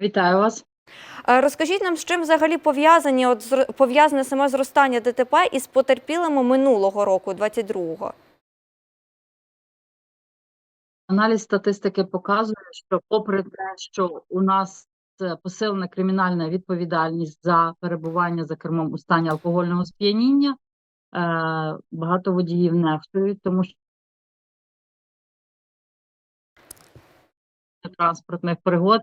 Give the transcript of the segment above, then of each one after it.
Вітаю вас. Розкажіть нам, з чим взагалі пов'язані от пов'язане саме зростання ДТП із потерпілими минулого року, 22-го? Аналіз статистики показує, що попри те, що у нас е, посилена кримінальна відповідальність за перебування за кермом у стані алкогольного сп'яніння, е, багато водіїв нехтують, тому що транспортних пригод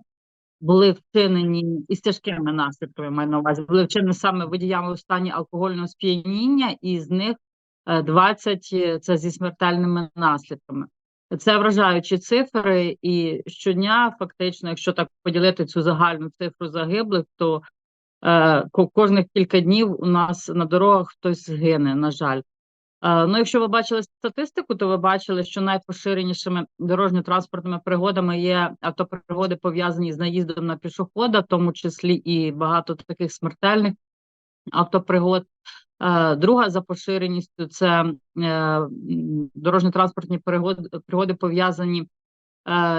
були вчинені із тяжкими наслідками, маю на увазі, були вчинені саме водіями у стані алкогольного сп'яніння, і з них е, 20 – це зі смертельними наслідками. Це вражаючі цифри, і щодня, фактично, якщо так поділити цю загальну цифру загиблих, то е, ко- кожних кілька днів у нас на дорогах хтось згине, на жаль. Е, ну, якщо ви бачили статистику, то ви бачили, що найпоширенішими дорожньо-транспортними пригодами є автопригоди, пов'язані з наїздом на пішохода, в тому числі і багато таких смертельних автопригод. Е, Друга за поширеністю це е, дорожньо-транспортні пригоди, пригоди пов'язані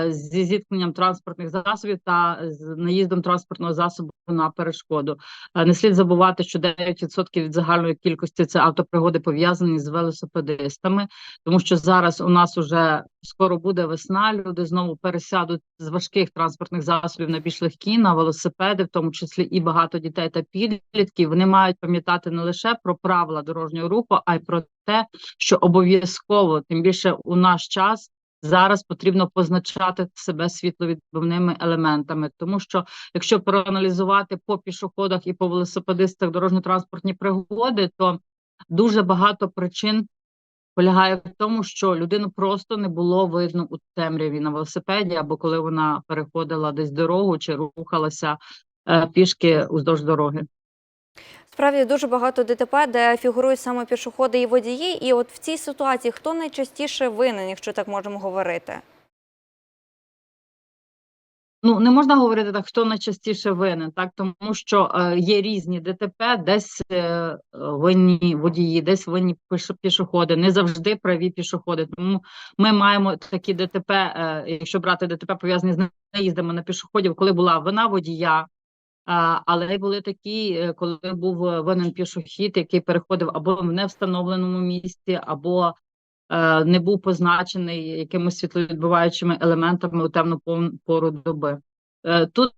зі зіткненням транспортних засобів та з наїздом транспортного засобу на перешкоду. Е, Не слід забувати, що 9% від загальної кількості це автопригоди пов'язані з велосипедистами, тому що зараз у нас уже скоро буде весна. Люди знову пересядуть з важких транспортних засобів на більш легкі, на велосипеди, в тому числі і багато дітей та підлітків. Вони мають пам'ятати не лише про правила дорожнього руху, а й про те, що обов'язково, тим більше у наш час. Зараз потрібно позначати себе світловідбивними елементами, тому що якщо проаналізувати по пішоходах і по велосипедистах дорожньо-транспортні пригоди, то дуже багато причин полягає в тому, що людину просто не було видно у темряві на велосипеді, або коли вона переходила десь дорогу чи рухалася е, пішки уздовж дороги. Справді дуже багато ДТП, де фігурують саме пішоходи і водії. І от в цій ситуації хто найчастіше винен, якщо так можемо говорити? Ну, не можна говорити так, хто найчастіше винен, так тому що е, є різні ДТП, десь е, винні водії, десь винні пішоходи, не завжди праві пішоходи. Тому ми маємо такі ДТП, е, якщо брати ДТП пов'язані з наїздами на пішоходів, коли була вина водія. Але були такі, е, коли був е, винен пішохід, який переходив або в невстановленому місці, або е, не був позначений якимись світловідбиваючими елементами у темну пору доби. Тут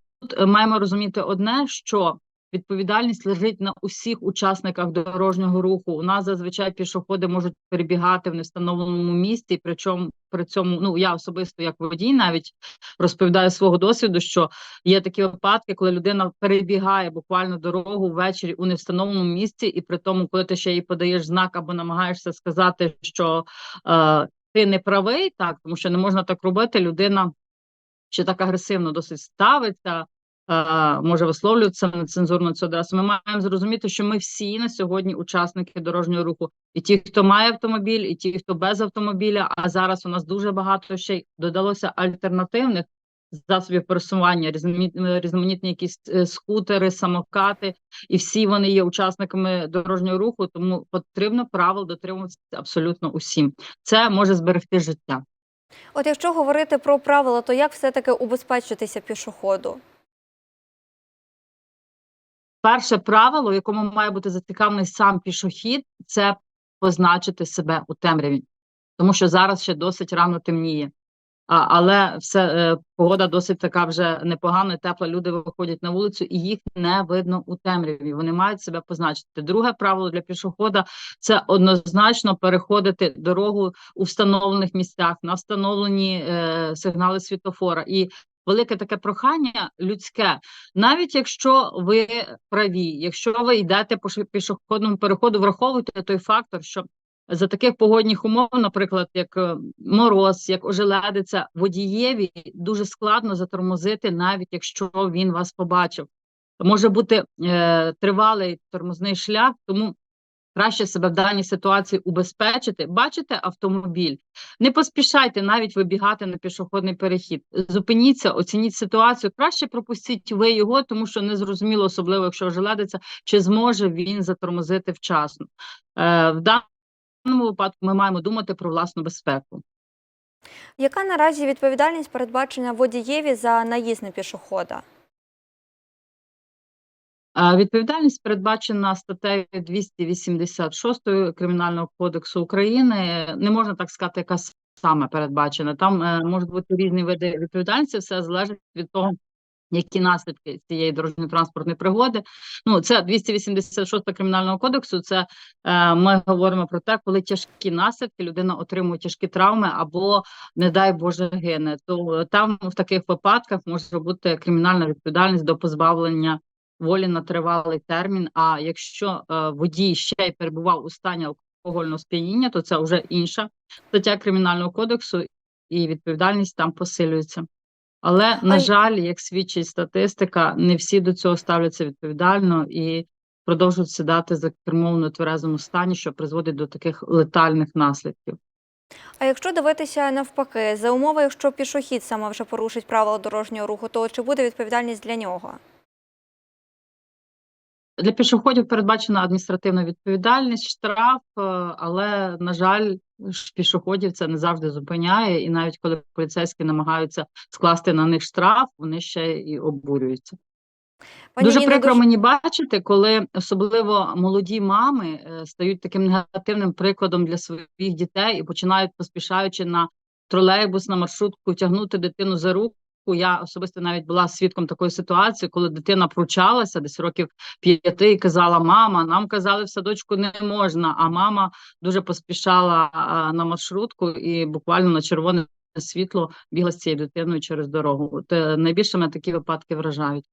маємо розуміти одне, що відповідальність лежить на усіх учасниках дорожнього руху. У нас зазвичай пішоходи можуть перебігати в невстановленому місці, причому при цьому, ну я особисто як водій навіть розповідаю свого досвіду, що є такі випадки, коли людина перебігає буквально дорогу ввечері у невстановленому місці, і при тому, коли ти ще їй подаєш знак або намагаєшся сказати, що е, ти не правий, так тому що не можна так робити. Людина ще так агресивно досить ставиться. Е, Може висловлюватися нецензурно цю адресу. Ми маємо зрозуміти, що ми всі на сьогодні учасники дорожнього руху, і ті, хто має автомобіль, і ті, хто без автомобіля. А зараз у нас дуже багато ще й додалося альтернативних засобів пересування, різноманітні, якісь е, скутери, самокати, і всі вони є учасниками дорожнього руху, тому потрібно правил дотримуватися абсолютно усім. Це може зберегти життя. От якщо говорити про правила, то як все-таки убезпечитися пішоходу? Перше правило, якому має бути зацікавлений сам пішохід, це позначити себе у темряві, тому що зараз ще досить рано темніє. А, але все е, погода досить така вже непогана, тепла. Люди виходять на вулицю, і їх не видно у темряві. Вони мають себе позначити. Друге правило для пішохода це однозначно переходити дорогу у встановлених місцях на встановлені е, сигнали світофора. І велике таке прохання людське, навіть якщо ви праві, якщо ви йдете по пішохідному переходу, враховуйте той фактор, що за таких погодних умов, наприклад, як е, мороз, як ожеледиця, водієві дуже складно затормозити, навіть якщо він вас побачив. Може бути е, тривалий тормозний шлях, тому краще себе в даній ситуації убезпечити. Бачите автомобіль, не поспішайте навіть вибігати на пішохідний перехід. Зупиніться, оцініть ситуацію. Краще пропустіть ви його, тому що не зрозуміло, особливо якщо ожеледиться, чи зможе він затормозити вчасно. Е, в даному випадку ми маємо думати про власну безпеку. Яка наразі відповідальність передбачена водієві за наїзд на пішохода? Е, Відповідальність передбачена статтею 286 Кримінального кодексу України. Не можна так сказати, яка саме передбачена. Там е, можуть бути різні види відповідальності, все залежить від того, які наслідки цієї дорожньо-транспортної пригоди. Ну, це 286 Кримінального кодексу. Це е, ми говоримо про те, коли тяжкі наслідки, людина отримує тяжкі травми або, не дай Боже, гине. То там в таких випадках може бути кримінальна відповідальність до позбавлення волі на тривалий термін. А якщо е, водій ще й перебував у стані алкогольного сп'яніння, то це вже інша стаття кримінального кодексу, і відповідальність там посилюється. Але, на жаль, як свідчить статистика, не всі до цього ставляться відповідально і продовжують сідати за кермо в нетверезому стані, що призводить до таких летальних наслідків. А якщо дивитися навпаки, за умови, якщо пішохід саме вже порушить правила дорожнього руху, то чи буде відповідальність для нього? Для пішоходів передбачена адміністративна відповідальність, штраф, е, але, на жаль, пішоходів це не завжди зупиняє, і навіть коли поліцейські намагаються скласти на них штраф, вони ще і обурюються. Пані дуже Ніно, прикро дуже- мені бачити, коли особливо молоді мами е, стають таким негативним прикладом для своїх дітей і починають, поспішаючи на тролейбус, на маршрутку, тягнути дитину за руку. Я особисто навіть була свідком такої ситуації, коли дитина пручалася десь років п'яти і казала: Мама, нам казали в садочку не можна. А мама дуже поспішала на маршрутку і буквально на червоне світло бігла з цією дитиною через дорогу. От е, найбільше мене такі випадки вражають.